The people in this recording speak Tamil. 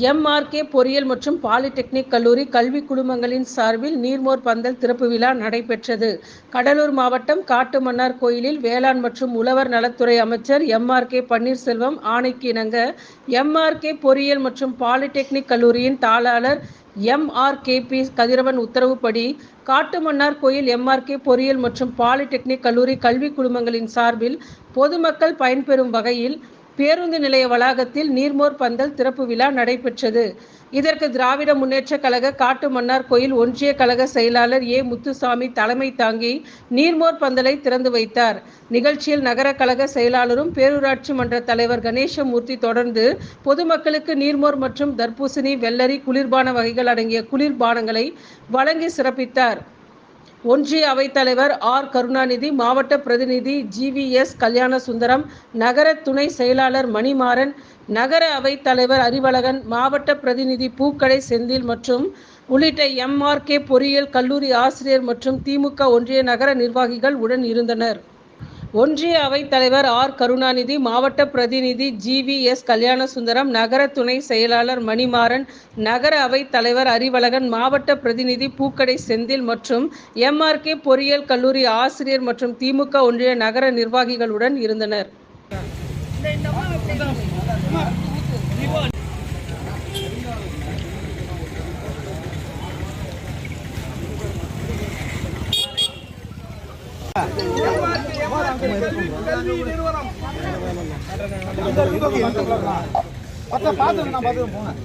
எம்ஆர்கே பொறியியல் மற்றும் பாலிடெக்னிக் கல்லூரி கல்வி குழுமங்களின் சார்பில் நீர்மோர் பந்தல் திறப்பு விழா நடைபெற்றது. கடலூர் மாவட்டம் காட்டுமன்னார் கோயிலில் வேளாண் மற்றும் உழவர் நலத்துறை அமைச்சர் எம்ஆர்கே பன்னீர்செல்வம் ஆணைக்கு இணங்க எம்ஆர்கே பொறியியல் மற்றும் பாலிடெக்னிக் கல்லூரியின் தாளாளர் எம்ஆர்கேபி கதிரவன் உத்தரவுப்படி காட்டுமன்னார் கோயில் எம்ஆர்கே பொறியியல் மற்றும் பாலிடெக்னிக் கல்லூரி கல்வி குழுமங்களின் சார்பில் பொதுமக்கள் பயன்பெறும் வகையில் பேருந்து நிலைய வளாகத்தில் நீர்மோர் பந்தல் திறப்பு விழா நடைபெற்றது. இதற்கு திராவிட முன்னேற்ற கழக காட்டுமன்னார் கோயில் ஒன்றிய கழக செயலாளர் ஏ. முத்துசாமி தலைமை தாங்கி நீர்மோர் பந்தலை திறந்து வைத்தார். நிகழ்ச்சியில் நகர கழக செயலாளரும் பேரூராட்சி மன்ற தலைவர் கணேசமூர்த்தி தொடர்ந்து பொதுமக்களுக்கு நீர்மோர் மற்றும் தர்பூசணி வெள்ளரி குளிர்பான வகைகள் அடங்கிய குளிர்பானங்களை வழங்கி சிறப்பித்தார். ஒன்றிய அவைத்தலைவர் ஆர். கருணாநிதி மாவட்ட பிரதிநிதி ஜிவிஎஸ் கல்யாண சுந்தரம் நகர துணை செயலாளர் மணிமாறன் நகர அவைத்தலைவர் அறிவழகன் மாவட்ட பிரதிநிதி பூக்கடை செந்தில் மற்றும் உள்ளிட்ட எம்ஆர்கே பொறியியல் கல்லூரி ஆசிரியர் மற்றும் திமுக ஒன்றிய நகர நிர்வாகிகள் உடன் இருந்தனர். ஒன்றிய அவைத் தலைவர் ஆர். கருணாநிதி மாவட்ட பிரதிநிதி ஜிவிஎஸ் கல்யாணசுந்தரம் நகர துணை செயலாளர் மணிமாறன் நகர அவைத் தலைவர் அறிவழகன் மாவட்ட பிரதிநிதி பூக்கடை செந்தில் மற்றும் எம்ஆர்கே பொறியியல் கல்லூரி ஆசிரியர் மற்றும் திமுக ஒன்றிய நகர நிர்வாகிகளுடன் இருந்தனர். பார்த்து நான் பார்த்து போனேன்